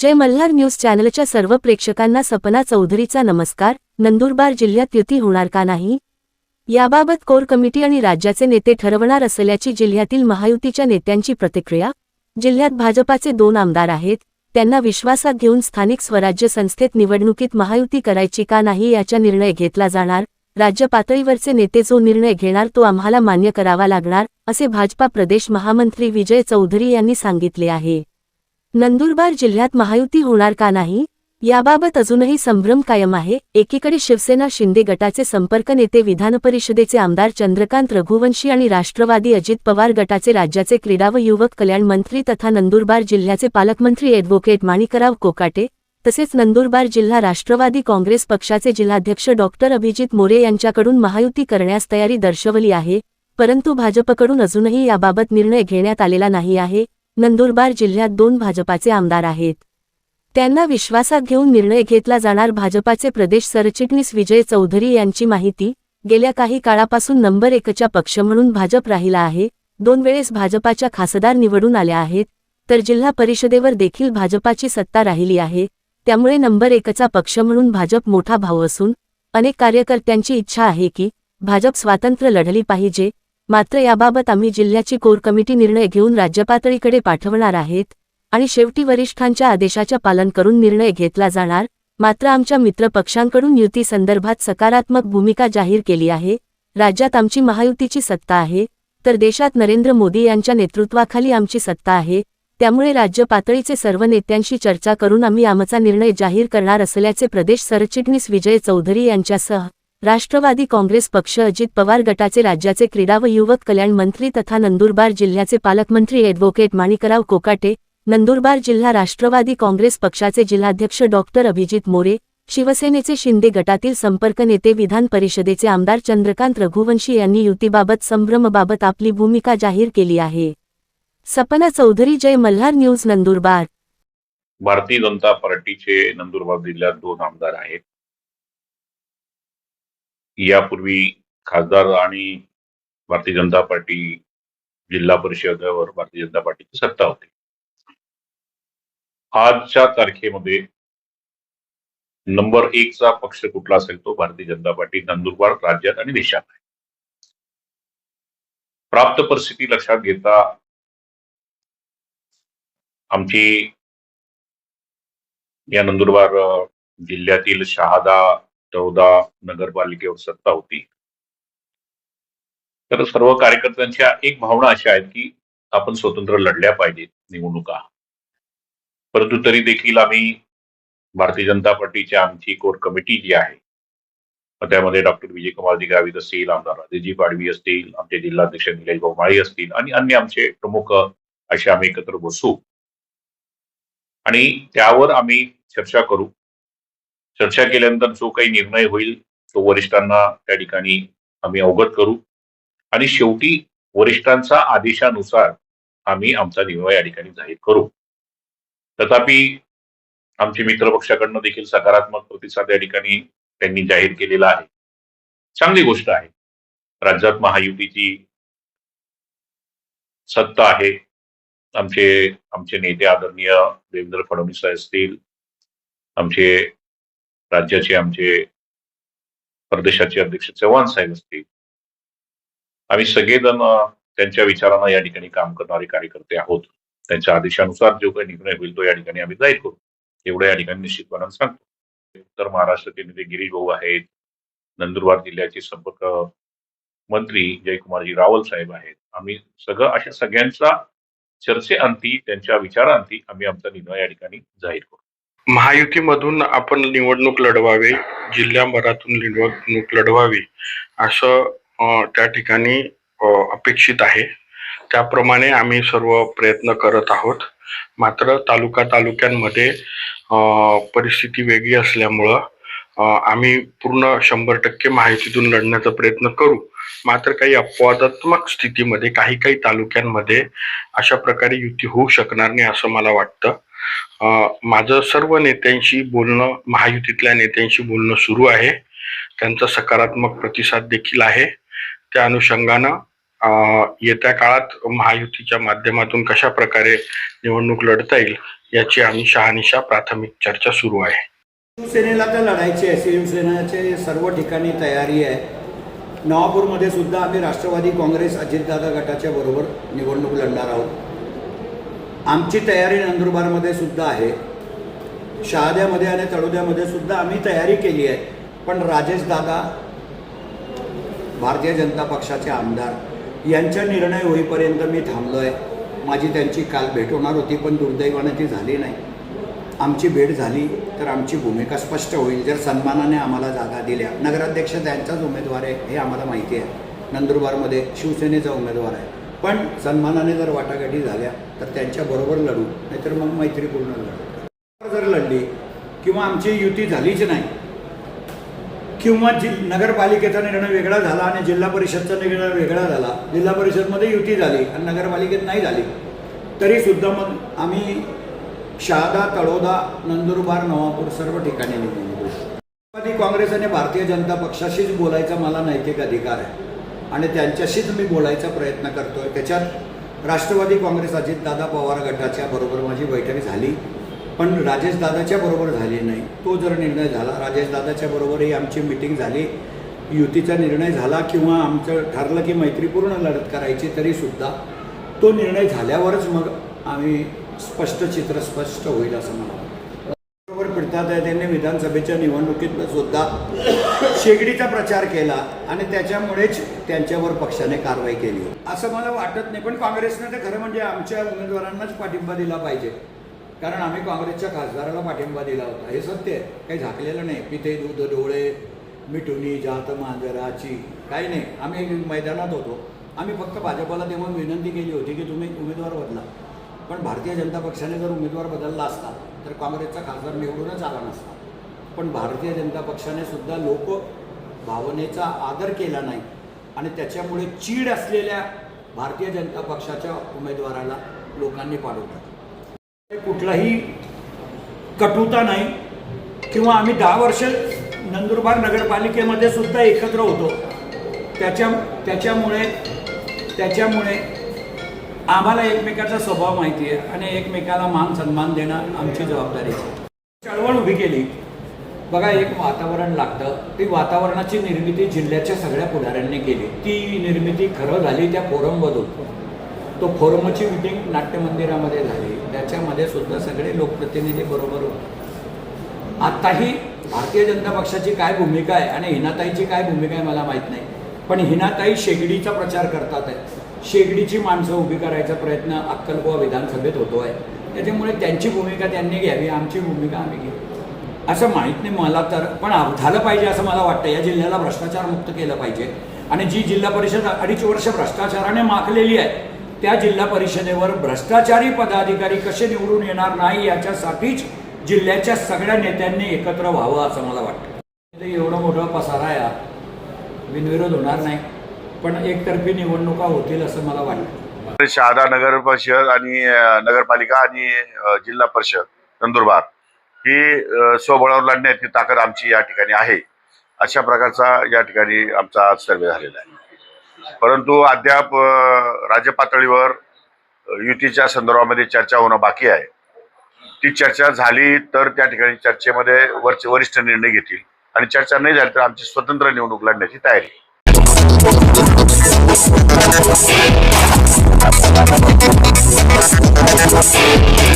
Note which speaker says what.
Speaker 1: जय Malhar news चॅनलच्या सर्व प्रेक्षकांना सपना चौधरीचा नमस्कार. नंदुरबार जिल्ह्यात युती होणार का नाही? याबाबत कोर कमिटी आणि राज्याचे नेते ठरवणार असल्याची जिल्ह्यातील महायुतीच्या नेत्यांची प्रतिक्रिया जिल्ह्यात भाजपाचे दोन आमदार आहेत त्यांना विश्वासात घेऊन स्थानिक स्वराज्य संस्थेत निवडणुकीत महायुती करायची का नाही याचा निर्णय घेतला जाणार राज्य पातळीवरचे नेते जो निर्णय घेणार तो आम्हाला मान्य करावा लागणार असे भाजपा प्रदेश महामंत्री विजय चौधरी यांनी सांगितले आहे. नंदुरबार जिल्ह्यात महायुती होणार का नाही? याबाबत अजूनही संभ्रम कायम आहे. एकीकडे शिवसेना शिंदे गटाचे संपर्क नेते विधानपरिषदेचे आमदार चंद्रकांत रघुवंशी आणि राष्ट्रवादी अजित पवार गटाचे राज्याचे क्रीडा व युवक कल्याण मंत्री तथा नंदुरबार जिल्ह्याचे पालकमंत्री ॲडव्होकेट माणिकराव कोकाटे तसेच नंदुरबार जिल्हा राष्ट्रवादी काँग्रेस पक्षाचे जिल्हाध्यक्ष डॉक्टर अभिजित मोरे यांच्याकडून महायुती करण्यास तयारी दर्शवली आहे परंतु भाजपकडून अजूनही याबाबत निर्णय घेण्यात आलेला नाही आहे. नंदुरबार जिल्ह्यात दोन भाजपाचे आमदार आहेत. त्यांना विश्वासात घेऊन निर्णय घेतला जाणार भाजपाचे प्रदेश सरचिटणीस विजय चौधरी यांची माहिती गेल्या काही काळापासून नंबर एकच्या पक्ष म्हणून भाजप राहिला आहे. दोन वेळेस भाजपाच्या खासदार निवडून आल्या आहेत तर जिल्हा परिषदेवर देखील भाजपाची सत्ता राहिली आहे त्यामुळे नंबर एकचा पक्ष म्हणून भाजप मोठा भाऊ असून अनेक कार्यकर्त्यांची इच्छा आहे की भाजप स्वातंत्र्य लढली पाहिजे मात्र याबाबत आम्ही जिल्ह्याची कोर कमिटी निर्णय घेऊन राज्यपातळीकडे पाठवणार आहेत आणि शेवटी वरिष्ठांच्या आदेशाच्या पालन करून निर्णय घेतला जाणार. मात्र आमच्या मित्रपक्षांकडून युती संदर्भात सकारात्मक भूमिका जाहीर केली आहे. राज्यात आमची महायुतीची सत्ता आहे. तर देशात नरेंद्र मोदी यांच्या नेतृत्वाखाली आमची सत्ता आहे. त्यामुळे राज्य पातळीचे सर्व नेत्यांशी चर्चा करून आम्ही आमचा निर्णय जाहीर करणार असल्याचे प्रदेश सरचिटणीस विजय चौधरी यांच्यासह राष्ट्रवादी काँग्रेस पक्ष अजित पवार गटाचे राज्याचे क्रीडा व युवक कल्याण मंत्री तथा नंदुरबार जिल्ह्याचे पालकमंत्री ॲडव्होकेट माणिकराव कोकाटे नंदुरबार जिल्हा राष्ट्रवादी काँग्रेस पक्षाचे जिल्हाध्यक्ष डॉक्टर अभिजित मोरे शिवसेनेचे शिंदे गटातील संपर्क नेते विधान परिषदेचे आमदार चंद्रकांत रघुवंशी यांनी युतीबाबत संभ्रमबाबत आपली भूमिका जाहीर केली आहे. सपना चौधरी जय मल्हार न्यूज नंदुरबार.
Speaker 2: भारतीय जनता पार्टीचे नंदुरबार जिल्ह्यात दोन आमदार आहेत. यापूर्वी खासदार आणि भारतीय जनता पार्टी जिल्हा परिषदेवर भारतीय जनता पार्टीची सत्ता होती. आजच्या तारखेमध्ये नंबर एकचा पक्ष कुठला असेल तो भारतीय जनता पार्टी नंदुरबार राज्यात आणि देशात आहे. प्राप्त परिस्थिती लक्षात घेता आमची या नंदुरबार जिल्ह्यातील शहादा चौदा नगरपालिकेवर सत्ता होती. तर सर्व कार्यकर्त्यांच्या एक भावना अशा आहेत की आपण स्वतंत्र लढल्या पाहिजेत निवडणुका. परंतु तरी देखील आम्ही भारतीय जनता पार्टीची आमची कोर कमिटी जी आहे त्यामध्ये डॉक्टर विजयकुमारजी गावित असतील आमदार राजेजी पाडवी असतील आमचे जिल्हाध्यक्ष निलेश भाऊ माळी असतील आणि अन्य आमचे प्रमुख असे आम्ही एकत्र बसू. आणि त्यावर आम्ही चर्चा करू. चर्चा केल्यानंतर जो काही निर्णय होईल तो वरिष्ठांना त्या ठिकाणी आम्ही अवगत करू. आणि शेवटी वरिष्ठांचा आदेशानुसार आम्ही आमचा निर्णय या ठिकाणी जाहीर करू. तथापि आमचे मित्रपक्षाकडनं देखील सकारात्मक प्रतिसाद या ठिकाणी त्यांनी जाहीर केलेला आहे. चांगली गोष्ट आहे. राज्यात महायुतीची सत्ता आहे. आमचे आमचे नेते आदरणीय देवेंद्र फडणवीस असतील आमचे राज्याचे आमचे प्रदेशाचे अध्यक्ष चव्हाण साहेब असतील. आम्ही सगळेजण त्यांच्या विचारांना या ठिकाणी काम करणारे कार्यकर्ते आहोत. त्यांच्या आदेशानुसार जो काही निर्णय होईल तो या ठिकाणी आम्ही जाहीर करू. एवढं या ठिकाणी निश्चितपणाने सांगतो. उत्तर महाराष्ट्राचे नेते गिरीश भाऊ आहेत. नंदुरबार जिल्ह्याचे संपर्क मंत्री जयकुमारजी रावल साहेब आहेत. आम्ही सगळं अशा सगळ्यांचा चर्चेअंती त्यांच्या विचारांती आम्ही आमचा निर्णय या ठिकाणी जाहीर करू.
Speaker 3: महायुतीमधून आपण निवडणूक लढवावी जिल्ह्याभरातून निवडणूक लढवावी असं त्या ठिकाणी अपेक्षित आहे. त्याप्रमाणे आम्ही सर्व प्रयत्न करत आहोत. मात्र तालुका तालुक्यांमध्ये परिस्थिती वेगळी असल्यामुळं आम्ही पूर्ण शंभर टक्के महायुतीतून लढण्याचा प्रयत्न करू. मात्र काही अपवादात्मक स्थितीमध्ये काही काही तालुक्यांमध्ये अशा प्रकारे युती होऊ शकणार नाही असं मला वाटतं. माझं सर्व नेत्यांशी बोलणं महायुतीतल्या नेत्यांशी बोलणं सुरू आहे. त्यांचा सकारात्मक प्रतिसाद देखील आहे. त्या अनुषंगानं येत्या काळात महायुतीच्या माध्यमातून कशा प्रकारे निवडणूक लढता येईल याची आम्ही शहानिशा प्राथमिक चर्चा सुरू आहे.
Speaker 4: शिवसेनेला तर लढायची आहे. शिवसेनेचे सर्व ठिकाणी तयारी आहे. नवापूरमध्ये सुद्धा आम्ही राष्ट्रवादी काँग्रेस अजितदादा गटाच्या बरोबर निवडणूक लढणार आहोत. आमची तयारी नंदुरबारमध्ये सुद्धा आहे. शहाद्यामध्ये आणि तळोद्यामध्ये सुद्धा आम्ही तयारी केली आहे. पण राजेश दादा भारतीय जनता पक्षाचे आमदार यांचा निर्णय होईपर्यंत मी थांबलो आहे माझी त्यांची काल भेट होणार होती पण दुर्दैवाने ती झाली नाही. आमची भेट झाली तर आमची भूमिका स्पष्ट होईल. जर सन्मानाने आम्हाला जागा दिल्या. नगराध्यक्ष त्यांचाच उमेदवार आहे हे आम्हाला माहिती आहे. नंदुरबारमध्ये शिवसेनेचा उमेदवार आहे. पण सन्मानाने जर वाटाघाटी झाल्या तर त्यांच्याबरोबर लढू नाहीतर मग मैत्रीपूर्ण लढू. जर लढली किंवा आमची युती झालीच नाही किंवा जि नगरपालिकेचा निर्णय वेगळा झाला आणि जिल्हा परिषदचा निर्णय वेगळा झाला जिल्हा परिषदमध्ये युती झाली आणि नगरपालिकेत नाही झाली तरीसुद्धा मग आम्ही शहादा तळोदा नंदुरबार नवापूर सर्व ठिकाणी राष्ट्रवादी काँग्रेस आणि भारतीय जनता पक्षाशीच बोलायचा मला नैतिक अधिकार आहे. आणि त्यांच्याशीच मी बोलायचा प्रयत्न करतोय. त्याच्यात राष्ट्रवादी काँग्रेस अजितदादा पवार गटाच्या बरोबर माझी बैठक झाली. पण राजेशदादाच्या बरोबर झाली नाही. तो जर निर्णय झाला राजेशदादाच्या बरोबरही आमची मिटिंग झाली. युतीचा निर्णय झाला किंवा आमचं ठरलं की मैत्रीपूर्ण लढत करायची तरीसुद्धा तो निर्णय झाल्यावरच मग आम्ही स्पष्ट चित्र स्पष्ट होईल असं मला बरोबर फिरतात आहे त्यांनी विधानसभेच्या निवडणुकीत सुद्धा शेगडीचा प्रचार केला आणि त्याच्यामुळेच त्यांच्यावर पक्षाने कारवाई केली. असं मला वाटत नाही पण काँग्रेसने तर खरं म्हणजे आमच्या उमेदवारांनाच पाठिंबा दिला पाहिजे. कारण आम्ही काँग्रेसच्या खासदाराला पाठिंबा दिला होता. हे सत्य आहे. काही झाकलेलं नाही. पिते दूध डोळे मिठुनी जात मांजराची काही नाही. आम्ही मैदानात होतो. आम्ही फक्त भाजपला तेव्हा विनंती केली होती की तुम्ही उमेदवार बदला. पण भारतीय जनता पक्षाने जर उमेदवार बदलला असता तर काँग्रेसचा खासदार निवडूनच आला नसता. पण भारतीय जनता पक्षाने सुद्धा लोक भावनेचा आदर केला नाही आणि त्याच्यामुळे चीड असलेल्या भारतीय जनता पक्षाच्या उमेदवाराला लोकांनी पाडवलं कुठलाही कटुता नाही किंवा आम्ही दहा वर्ष नंदुरबार नगरपालिकेमध्ये सुद्धा एकत्र होतो. त्याच्या त्याच्यामुळे त्याच्यामुळे आम्हाला एकमेकाचा स्वभाव माहिती आहे आणि एकमेकाला मान सन्मान देणं आमची जबाबदारी आहे. चळवळ उभी केली. बघा एक वातावरण लागतं. ती वातावरणाची निर्मिती जिल्ह्याच्या सगळ्या पुढाऱ्यांनी केली. ती निर्मिती खरं झाली त्या फोरममधून. तो फोरमची मिटिंग नाट्यमंदिरामध्ये झाली. त्याच्यामध्ये सुद्धा सगळे लोकप्रतिनिधी बरोबर होते. आत्ताही भारतीय जनता पक्षाची काय भूमिका आहे आणि हिनाताईची काय भूमिका आहे मला माहीत नाही. पण हिनाताई शेगडीचा प्रचार करतात आहे शेगडीची माणसं उभी करायचा प्रयत्न अक्कलकोवा विधानसभेत होतो आहे त्याच्यामुळे त्यांची भूमिका त्यांनी घ्यावी आमची भूमिका आम्ही घेऊ. असं माहीत नाही मला तर पण झालं पाहिजे असं मला वाटतं. या जिल्ह्याला भ्रष्टाचार मुक्त केलं पाहिजे. आणि जी जिल्हा परिषद अडीच वर्ष भ्रष्टाचाराने माखलेली आहे त्या जिल्हा परिषदेवर भ्रष्टाचारी पदाधिकारी कसे निवडून येणार नाही याच्यासाठीच जिल्ह्याच्या सगळ्या नेत्यांनी एकत्र व्हावं असं मला वाटतं. एवढं एवढा मोठा पसारा आहे. बिनविरोध होणार नाही. पण एकतर्फी निवडणुका होतील असं मला वाटतं.
Speaker 5: शहादा नगर परिषद आणि नगरपालिका आणि जिल्हा परिषद नंदुरबार ही स्वबळावर लढण्याची ताकद आमची या ठिकाणी आहे. अशा प्रकारचा या ठिकाणी आमचा आज सर्वे झालेला आहे. परंतु अद्याप राज्य पातळीवर युतीच्या संदर्भामध्ये चर्चा होणं बाकी आहे. ती चर्चा झाली तर त्या ठिकाणी चर्चेमध्ये वरचे वरिष्ठ निर्णय घेतील आणि चर्चा नाही झाली तर आमची स्वतंत्र निवडणूक लढण्याची तयारी Thank you.